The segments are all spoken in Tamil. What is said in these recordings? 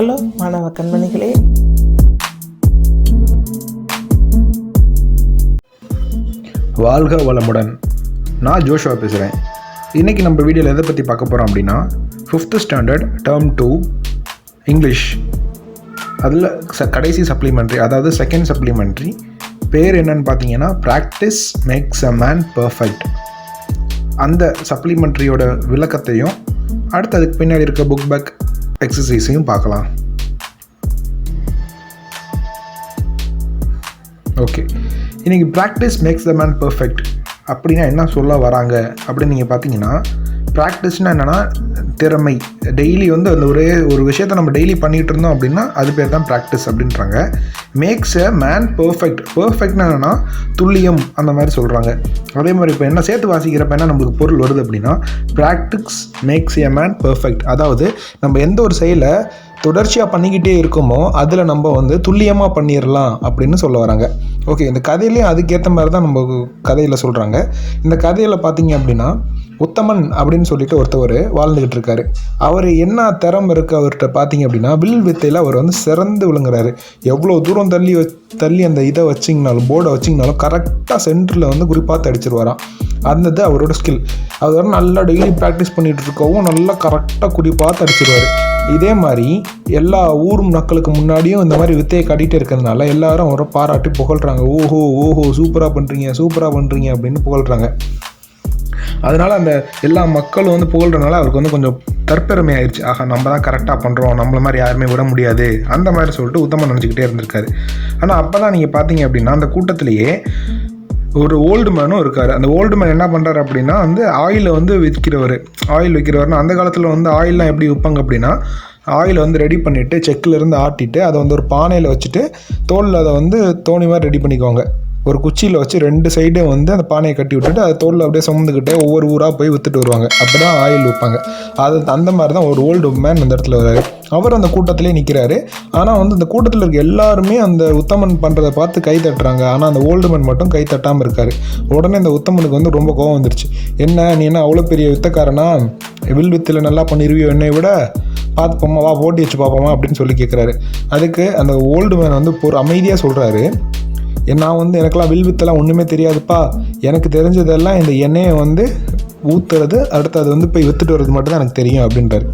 ஹலோ மாணவ கண்மணிகளே. வாழ்க வளமுடன். நான் ஜோஷுவா பேசுகிறேன் இன்றைக்கி நம்ம வீடியோவில் எதை பற்றி பார்க்க போகிறோம் அப்படின்னா fifth standard term two English அதில் ச கடைசி சப்ளிமெண்ட்ரி அதாவது செகண்ட் சப்ளிமெண்ட்ரி பேர் என்னன்னு பார்த்தீங்கன்னா practice makes a man perfect அந்த சப்ளிமெண்ட்ரியோட விளக்கத்தையும் அடுத்து அதுக்கு பின்னாடி இருக்க புக் பேக் எக்ஸசைஸையும் பார்க்கலாம். ஓகே இன்றைக்கி practice makes the man perfect அப்படின்னா என்ன சொல்ல வராங்க? அப்படின்னு நீங்கள் பார்த்தீங்கன்னா ப்ராக்டிஸ்னால் என்னென்னா திறமை. டெய்லி வந்து அந்த ஒரே ஒரு விஷயத்தை நம்ம டெய்லி பண்ணிகிட்டு இருந்தோம் அப்படின்னா அது பேர் தான் ப்ராக்டிஸ் அப்படின்றாங்க. மேக்ஸ் எ மேன் பர்ஃபெக்ட் பர்ஃபெக்ட்னா என்னென்னா துல்லியம் அந்த மாதிரி சொல்கிறாங்க அதே மாதிரி இப்போ என்ன சேர்த்து வாசிக்கிறப்ப என்ன நம்மளுக்கு பொருள் வருது அப்படின்னா practice makes a man perfect அதாவது நம்ம எந்த ஒரு செயலை தொடர்ச்சியாக பண்ணிக்கிட்டே இருக்கோமோ அதில் நம்ம வந்து துல்லியமாக பண்ணிடலாம் அப்படின்னு சொல்ல வராங்க. ஓகே இந்த கதையிலையும் அதுக்கேற்ற மாதிரி தான் நம்ம கதையில் சொல்கிறாங்க இந்த கதையில் பார்த்தீங்க அப்படின்னா உத்தமன் அப்படின்னு சொல்லிட்டு ஒருத்தவர் வாழ்ந்துக்கிட்டு இருக்காரு. அவர் என்ன திறம் இருக்குது அவர்கிட்ட பார்த்தீங்க அப்படின்னா வில் வித்தையில் அவர் வந்து சிறந்து விழுங்குறாரு எவ்வளோ தூரம் தள்ளி வ தள்ளி அந்த இதை வச்சிங்கனாலும் போர்டை வச்சிங்கனாலும் கரெக்டாக சென்டரில் வந்து குறிப்பாக அடிச்சிருவாராம். அந்தது அவரோட ஸ்கில் அவர் நல்லா டெய்லி ப்ராக்டிஸ் பண்ணிகிட்டு இருக்கவும் நல்லா கரெக்டாக குறிப்பாக அடிச்சிருவார். இதே மாதிரி எல்லா ஊர் மக்களுக்கு முன்னாடியும் இந்த மாதிரி வித்தையை காட்டிகிட்டே இருக்கிறதுனால எல்லாரும் அவரை பாராட்டி புகழ்கிறாங்க ஓஹோ ஓஹோ சூப்பராக பண்ணுறீங்க சூப்பராக பண்ணுறீங்க அப்படின்னு புகழ்கிறாங்க அதனால் அந்த எல்லா மக்களும் வந்து புகழ்றதுனால அவருக்கு வந்து கொஞ்சம் தற்பெருமை ஆயிடுச்சு ஆஹா நம்ம தான் கரெக்டாக பண்ணுறோம் நம்மள மாதிரி யாருமே விட முடியாது. அந்த மாதிரி சொல்லிட்டு உத்தமம் நினச்சிக்கிட்டே இருந்திருக்காரு. ஆனால் அப்போ தான் நீங்கள் பார்த்தீங்க அப்படின்னா அந்த கூட்டத்திலேயே ஒரு ஓல்டு மேனும் இருக்கார். அந்த ஓல்டு மேன் என்ன பண்ணுறாரு அப்படின்னா வந்து ஆயிலை வந்து விற்கிறவர் ஆயில் விற்கிறவர்னா அந்த காலத்தில் வந்து ஆயிலெலாம் எப்படி விற்பாங்க அப்படின்னா ஆயில் வந்து ரெடி பண்ணிவிட்டு செக்கில் இருந்து ஆட்டிட்டு அதை வந்து ஒரு பானையில் வச்சுட்டு தோலில் அதை வந்து தோணி மாதிரி ரெடி பண்ணிக்குவாங்க. ஒரு குச்சியில் வச்சு ரெண்டு சைடும் வந்து அந்த பானையை கட்டி விட்டுட்டு அதை தோலில் அப்படியே சுமந்துக்கிட்டே ஒவ்வொரு ஊராக போய் விற்றுட்டு வருவாங்க. அப்படி தான் ஆயில் விற்பாங்க. அது அந்த மாதிரி தான் ஒரு ஓல்டு மேன் அந்த இடத்துல வராரு. அவர் அந்த கூட்டத்திலே நிற்கிறாரு ஆனால் வந்து அந்த கூட்டத்தில் இருக்க எல்லாருமே அந்த உத்தமன் பண்ணுறதை பார்த்து கை தட்டுறாங்க. ஆனால் அந்த ஓல்டு மேன் மட்டும் கை தட்டாமல் இருக்காரு. உடனே அந்த உத்தமனுக்கு வந்து ரொம்ப கோவம் வந்துருச்சு. என்ன நீ என்ன அவ்வளோ பெரிய வித்தக்காரனா? வில் வித்தில் நல்லா பண்ணிருவியோ என்னை விட? பார்த்துப்போமா வா போட்டி வச்சு பார்ப்போமா அப்படின்னு சொல்லி கேட்குறாரு அதுக்கு அந்த ஓல்டு மேன் வந்து ஒரு அமைதியாக சொல்கிறாரு நான் வந்து எனக்கெல்லாம் வில் வித்தெல்லாம் ஒன்றுமே தெரியாதுப்பா. எனக்கு தெரிஞ்சதெல்லாம் இந்த எண்ணெயை வந்து ஊற்றுறது அடுத்து அது வந்து போய் வித்துட்டு வர்றது மட்டும் தான் எனக்கு தெரியும் அப்படின்றாரு.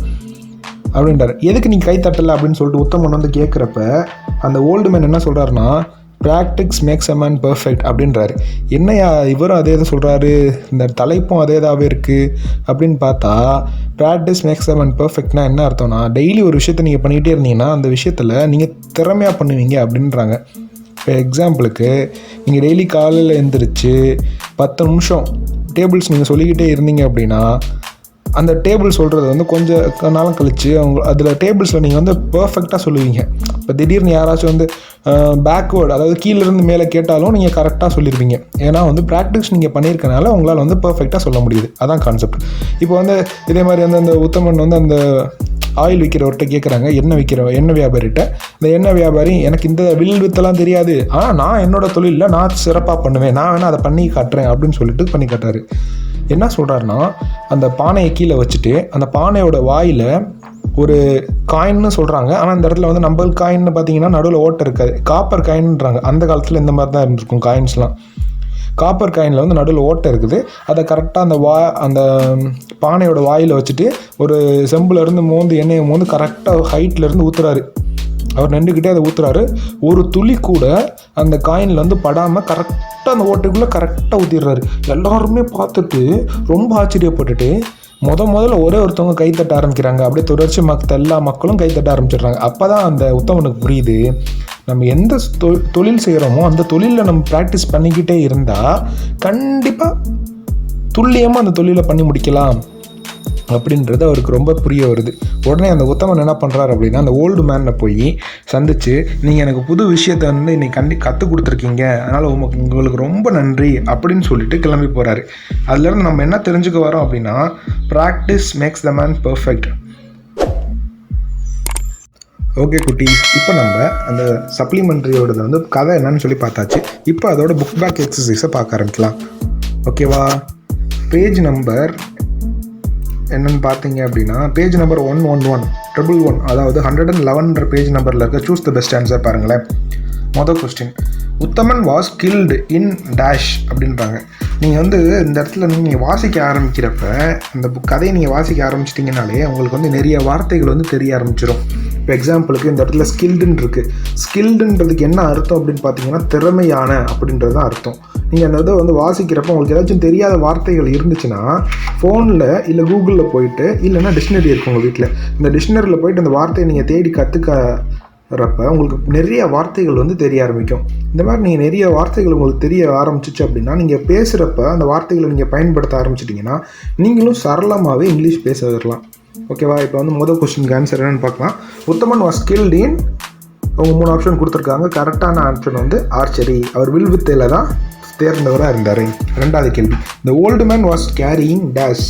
அப்படின்றாரு. எதுக்கு நீ கை தட்டலை அப்படின்னு சொல்லிட்டு உத்தமன் வந்து கேட்குறப்ப அந்த ஓல்டு மேன் என்ன சொல்கிறாருன்னா practice makes a man perfect அப்படின்றாரு. என்னையா இவரும் அதே தான் சொல்கிறாரு இந்த தலைப்பும் அதே தாவே இருக்குது அப்படின்னு பார்த்தா ப்ராக்டிஸ் மேக்ஸ் அ மேன் பர்ஃபெக்ட்னா என்ன அர்த்தம்னா டெய்லி ஒரு விஷயத்தை நீங்கள் பண்ணிகிட்டே இருந்தீங்கன்னா அந்த விஷயத்தில் நீங்கள் திறமையாக பண்ணுவீங்க அப்படின்றாங்க. இப்போ எக்ஸாம்பிளுக்கு நீங்கள் டெய்லி காலையில் எழுந்திரிச்சு பத்து நிமிஷம் டேபிள்ஸ் நீங்கள் சொல்லிக்கிட்டே இருந்தீங்க அப்படின்னா அந்த டேபிள் சொல்கிறது வந்து கொஞ்சம் நாளும் கழித்து அவங்க அதில் டேபிள்ஸில் நீங்கள் வந்து பர்ஃபெக்டாக சொல்லுவீங்க. இப்போ திடீர்னு யாராச்சும் வந்து பேக்வேர்டு அதாவது கீழேருந்து மேலே கேட்டாலும் நீங்கள் கரெக்டாக சொல்லியிருப்பீங்க ஏன்னா வந்து ப்ராக்டிஸ் நீங்கள் பண்ணியிருக்கனால உங்களால் வந்து பர்ஃபெக்டாக சொல்ல முடியுது. அதான் கான்செப்ட் இப்போ வந்து இதே மாதிரி வந்து அந்த உத்தமன் வந்து அந்த ஆயில் விற்கிறவர்கிட்ட கேட்குறாங்க எண்ணெய் விற்கிற எண்ணெய் வியாபாரிகிட்ட. இந்த எண்ணெய் வியாபாரி எனக்கு இந்த வில் வித்தெல்லாம் தெரியாது. ஆனால் நான் என்னோட தொழிலில் நான் சிறப்பாக பண்ணுவேன். நான் வேணால் அதை பண்ணி காட்டுறேன் அப்படின்னு சொல்லிட்டு பண்ணி காட்டுறாரு. என்ன சொல்கிறாருன்னா அந்த பானையை கீழே வச்சுட்டு அந்த பானையோட வாயில் ஒரு காயின்னு சொல்கிறாங்க ஆனால் அந்த இடத்துல வந்து நம்பர் காயின்னு பார்த்தீங்கன்னா நடுவில் ஓட்டை இருக்காது. காப்பர் காயின்ன்றாங்க அந்த காலத்தில் இந்த மாதிரி தான் இருந்திருக்கும் காயின்ஸ்லாம் காப்பர் காயினில் வந்து நடுவில் ஓட்டை இருக்குது. அதை கரெக்டாக அந்த வா அந்த பானையோட வாயில் வச்சுட்டு ஒரு செம்புலேருந்து மோந்து எண்ணெயை மோந்து கரெக்டாக ஹைட்லேருந்து ஊற்றுறாரு அவர் நின்றுக்கிட்டே அதை ஊற்றுறாரு ஒரு துளி கூட அந்த காயினில் வந்து படாமல் கரெக்டாக அந்த ஓட்டுக்குள்ளே கரெக்டாக ஊற்றிடுறாரு எல்லாருமே பார்த்துட்டு ரொம்ப ஆச்சரியப்பட்டுட்டு முத முதல்ல ஒரே ஒருத்தவங்க கைத்தட்ட ஆரம்பிக்கிறாங்க. அப்படியே தொடர்ச்சி மற்ற எல்லா மக்களும் கைத்தட்ட ஆரம்பிச்சிடுறாங்க. அப்போ தான் அந்த உத்தவனுக்கு புரியுது நம்ம எந்த தொ- தொழில் செய்கிறோமோ அந்த தொழிலில் நம்ம ப்ராக்டிஸ் பண்ணிக்கிட்டே இருந்தால் கண்டிப்பாக துல்லியமாக அந்த தொழிலை பண்ணி முடிக்கலாம். அப்படின்றது அவருக்கு ரொம்ப புரிய வருது. உடனே அந்த உத்தமன் என்ன பண்ணுறாரு அப்படின்னா அந்த ஓல்டு மேனை போய் சந்தித்து நீங்கள் எனக்கு புது விஷயத்தை வந்து இன்னைக்கு கண்டி கற்றுக் கொடுத்துருக்கீங்க. அதனால் உமக்கு உங்களுக்கு ரொம்ப நன்றி அப்படின்னு சொல்லிட்டு கிளம்பி போகிறாரு அதுலேருந்து நம்ம என்ன தெரிஞ்சுக்க வரோம் அப்படின்னா practice makes the man perfect okay குட்டீஸ் இப்போ நம்ம அந்த சப்ளிமெண்ட்ரியோடது வந்து கதை என்னன்னு சொல்லி பார்த்தாச்சு. இப்போ அதோட புக் பேக் எக்ஸசைஸை பார்க்க ஆரம்பிக்கலாம். ஓகேவா பேஜ் நம்பர் என்னன்னு பார்த்தீங்க அப்படின்னா page number one one one triple one அதாவது ஹண்ட்ரட் அண்ட் லெவன்ற பேஜ் நம்பரில் இருக்க சூஸ் த பெஸ்ட் ஆன்சர் பாருங்களேன். மொதல் question Uthaman was killed in dash அப்படின்றாங்க. நீங்கள் வந்து இந்த இடத்துல நீங்கள் வாசிக்க ஆரம்பிக்கிறப்ப இந்த புக் கதையை நீங்கள் வாசிக்க ஆரம்பிச்சிட்டிங்கனாலே உங்களுக்கு வந்து நிறைய வார்த்தைகள் வந்து தெரிய ஆரம்பிச்சிடும் இப்போ எக்ஸாம்பிளுக்கு இந்த இடத்துல ஸ்கில்டுன்னு இருக்குது ஸ்கில்டுன்றதுக்கு என்ன அர்த்தம் அப்படின்னு பார்த்தீங்கன்னா திறமையான அப்படின்றது தான் அர்த்தம். நீங்கள் அந்த இதை வந்து வாசிக்கிறப்ப உங்களுக்கு ஏதாச்சும் தெரியாத வார்த்தைகள் இருந்துச்சுன்னா ஃபோனில் இல்லை கூகுளில் போயிட்டு இல்லைன்னா டிக்ஷனரி இருக்கும் உங்கள் வீட்டில் இந்த டிக்ஷனரியில் போயிட்டு அந்த வார்த்தையை நீங்கள் தேடி கற்றுக்க கற்றுக்கறப்ப உங்களுக்கு நிறைய வார்த்தைகள் வந்து தெரிய ஆரம்பிக்கும். இந்த மாதிரி நீங்கள் நிறைய வார்த்தைகள் உங்களுக்கு தெரிய ஆரம்பிச்சிச்சு அப்படின்னா நீங்கள் பேசுகிறப்ப அந்த வார்த்தைகளை நீங்கள் பயன்படுத்த ஆரம்பிச்சிட்டிங்கன்னா நீங்களும் சரளமாகவே இங்கிலீஷ் பேச வரலாம் ஓகேவா? இப்போ வந்து முதல் கொஸ்டினுக்கு ஆன்சர் என்னென்னு பார்க்கலாம். உத்தமன் வாஸ் ஸ்கில்ட் இன் அவங்க மூணு ஆப்ஷன் கொடுத்துருக்காங்க. கரெக்டான ஆப்ஷன் வந்து ஆர்ச்சரி அவர் வில் வித்தையில் தான் தேர்ந்தவராக இருந்தார். ரெண்டாவது கேள்வி. இந்த old man was carrying dash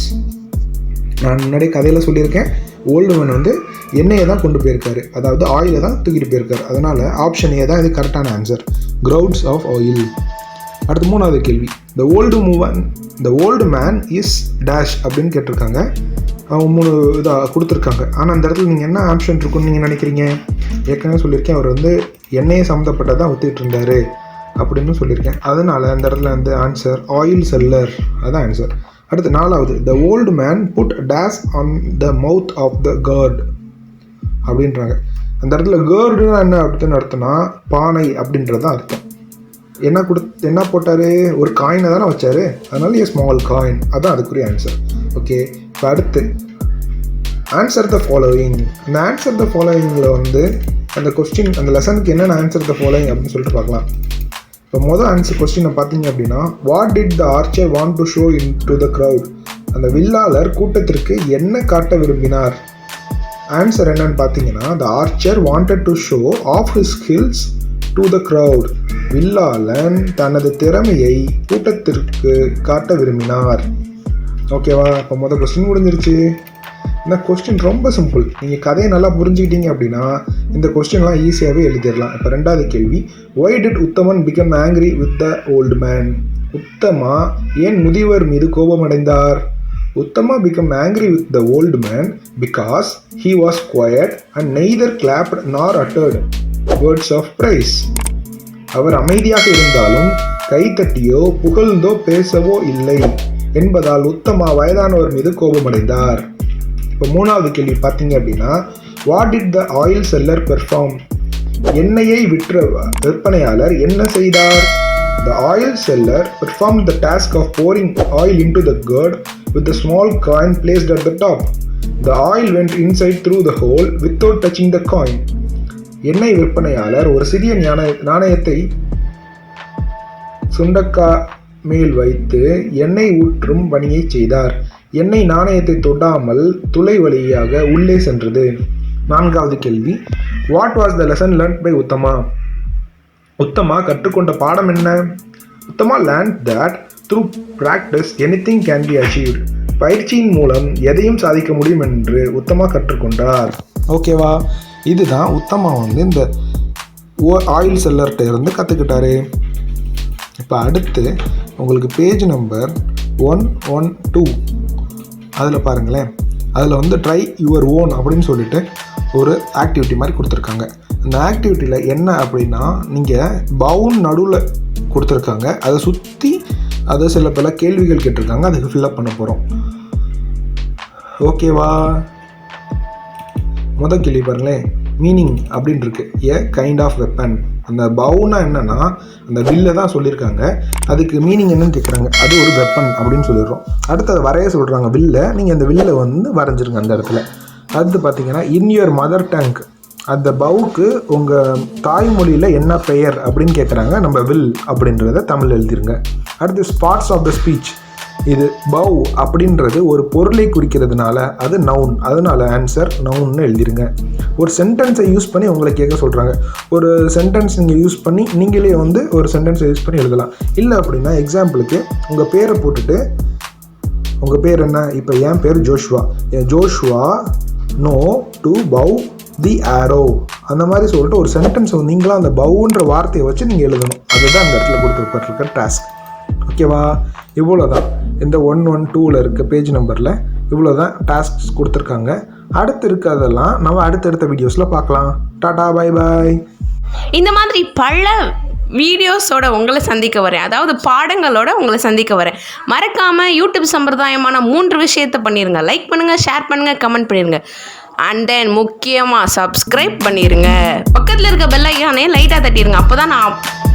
நான் முன்னாடி கதையில் சொல்லியிருக்கேன். ஓல்டு மேன் வந்து எண்ணெயை தான் கொண்டு போயிருக்காரு. அதாவது ஆயிலை தான் தூக்கிட்டு போயிருக்காரு. அதனால் ஆப்ஷன் ஏ தான் இது கரெக்டான ஆன்சர் கிரவுட்ஸ் ஆஃப் ஆயில் அடுத்து மூணாவது கேள்வி. The old man the old man is dash அப்படின்னு கேட்டிருக்காங்க. அவங்க மூணு இதாக கொடுத்துருக்காங்க. ஆனால் அந்த இடத்துல நீங்கள் என்ன ஆப்ஷன் இருக்குன்னு நீங்கள் நினைக்கிறீங்க? ஏற்கனவே சொல்லியிருக்கேன். அவர் வந்து எண்ணெயை சம்மந்தப்பட்டதான் வித்துட்டு இருந்தார். அப்படின்னு சொல்லியிருக்கேன். அதனால் அந்த இடத்துல வந்து ஆன்சர் ஆயில் செல்லர் அதான் ஆன்சர் அடுத்து நாலாவது the old man put dash on the mouth of the gourd அப்படின்றாங்க. அந்த இடத்துல கேர்டுனா என்ன அப்படின்னு அர்த்தம்னா பானை அப்படின்றது தான் அர்த்தம். என்ன கொடு என்ன போட்டார்? ஒரு காயினை தானே வச்சாரு? அதனால ஏ ஸ்மால் காயின் அதான் அதுக்குரிய ஆன்சர் ஓகே இப்போ அடுத்து ஆன்சர் த ஃபாலோவிங் அந்த ஆன்சர் த ஃபாலோவிங்கில் வந்து அந்த கொஸ்டின் அந்த லெசனுக்கு என்னென்ன ஆன்சர் த ஃபாலோவிங் அப்படின்னு சொல்லிட்டு பார்க்கலாம். இப்போ மொதல் ஆன்சர் கொஸ்டினை பார்த்தீங்க அப்படின்னா what did the archer want to show into the crowd அந்த வில்லாளர் கூட்டத்திற்கு என்ன காட்ட விரும்பினார்? ஆன்சர் என்னன்னு பார்த்தீங்கன்னா the archer wanted to show off his skills to the crowd வில்லாளன் தனது திறமையை கூட்டத்திற்கு காட்ட விரும்பினார். ஓகேவா இப்போ மொதல் கொஸ்டின் முடிஞ்சிருச்சு. இந்த கொஸ்டின் ரொம்ப சிம்பிள் நீங்கள் கதையை நல்லா புரிஞ்சுக்கிட்டீங்க அப்படின்னா இந்த கொஸ்டின்லாம் ஈஸியாகவே எழுதிடலாம். இப்போ ரெண்டாவது கேள்வி why did Uttaman become angry with the old man Uttama ஏன் முதியவர் மீது கோபமடைந்தார்? Uttama become angry with the old man because he was quiet and neither clapped nor uttered words of praise அவர் அமைதியாக இருந்தாலும் கைத்தட்டியோ புகழ்ந்தோ பேசவோ இல்லை என்பதால் உத்தமா வயதானவர் மீது கோபமடைந்தார். இப்போ மூணாவது கேள்வி பார்த்தீங்க அப்படின்னா what it the oil seller perform எண்ணெயை விற்ற விற்பனையாளர் என்ன செய்தார்? The oil seller perform the task of boring oil into the curd with a small coin placed at the top the oil went inside through the hole without touching the coin எண்ணெய் விற்பனையாளர் ஒரு சிறிய ஞான நாணயத்தை சுண்டக்கா மேல் வைத்து எண்ணெய் ஊற்றும் பணியை செய்தார். எண்ணெய் நாணயத்தை தொடாமல் துளை வழியாக உள்ளே சென்றது? நான்காவது கேள்வி. What was the lesson learn by Uttama Uttama கற்றுக்கொண்ட பாடம் என்ன? Uttama learn that through practice anything can be achieved பயிற்சியின் மூலம் எதையும் சாதிக்க முடியும் என்று உத்தமா கற்றுக்கொண்டார். ஓகேவா இதுதான் உத்தமா வந்து இந்த ஆயில் செல்லர்கிட்ட இருந்து கற்றுக்கிட்டாரு இப்போ அடுத்து உங்களுக்கு page number one one two அதில் பாருங்களேன். அதில் வந்து ட்ரை யுவர் ஓன் அப்படின்னு சொல்லிட்டு ஒரு ஆக்டிவிட்டி மாதிரி கொடுத்துருக்காங்க. அந்த ஆக்டிவிட்டியில் என்ன அப்படின்னா நீங்கள் பவுன் நடுவில் கொடுத்துருக்காங்க. அதை சுற்றி அதை சில பல கேள்விகள் கேட்டிருக்காங்க. அதுக்கு ஃபில்அப் பண்ண போகிறோம் ஓகேவா முதல் கேள்வி பாருங்களேன். மீனிங் அப்படின்னு இருக்கு. ஏ கைண்ட் ஆஃப் வெப்பன் அந்த பவுனா என்னன்னா அந்த வில்ல தான் சொல்லியிருக்காங்க அதுக்கு மீனிங் என்னன்னு கேட்குறாங்க அது ஒரு வெப்பன் அப்படின்னு சொல்லிடுறோம். அடுத்து அதை வரைய சொல்கிறாங்க வில்ல நீங்கள் அந்த வில்லை வந்து வரைஞ்சிருங்க அந்த இடத்துல. அடுத்து பார்த்தீங்கன்னா இன் யுவர் மதர் டேங்க் அந்த பவுக்கு உங்கள் தாய்மொழியில் என்ன பெயர் அப்படின்னு கேட்குறாங்க நம்ம வில் அப்படின்றத தமிழ் எழுதிருங்க. அடுத்து ஸ்பாட்ஸ் ஆஃப் த ஸ்பீச் இது பவ் அப்படின்றது ஒரு பொருளை குறிக்கிறதுனால அது நவுன் அதனால ஆன்சர் நவுன்னு எழுதிருங்க. ஒரு சென்டென்ஸை யூஸ் பண்ணி உங்களை கேட்க சொல்கிறாங்க ஒரு சென்டென்ஸ் நீங்கள் யூஸ் பண்ணி நீங்களே வந்து ஒரு சென்டென்ஸை யூஸ் பண்ணி எழுதலாம். இல்லை அப்படின்னா எக்ஸாம்பிளுக்கு உங்கள் பேரை போட்டுட்டு உங்கள் பேர் என்ன? இப்போ என் பேர் Joshua. Joshua know to bow the arrow அந்த மாதிரி சொல்லிட்டு ஒரு சென்டென்ஸ் நீங்களாம் அந்த பவுன்ற வார்த்தையை வச்சு நீங்கள் எழுதணும். அதுதான் அந்த இடத்துல கொடுத்துருப்பட்டிருக்க டாஸ்க் ஓகேவா? இவ்வளோ தான் இந்த ஒன் ஒன் டூவில் இருக்க பேஜ் நம்பரில் இவ்வளோ தான் டாஸ்க்ஸ் கொடுத்துருக்காங்க. அடுத்து இருக்கிறதெல்லாம் நம்ம அடுத்தடுத்த வீடியோஸில் பார்க்கலாம். டாடா பை பாய் இந்த மாதிரி பல வீடியோஸோட உங்களை சந்திக்க வரேன். அதாவது பாடங்களோட உங்களை சந்திக்க வரேன். மறக்காமல் யூடியூப் சம்பிரதாயமான மூன்று விஷயத்தை பண்ணிடுங்க லைக் பண்ணுங்கள் ஷேர் பண்ணுங்கள் கமெண்ட் பண்ணிடுங்க அண்ட் தென் முக்கியமாக சப்ஸ்கிரைப் பண்ணிடுங்க பக்கத்தில் இருக்க பெல் ஐக்கானே லைட்டாக தட்டிடுங்க அப்போ தான் நான்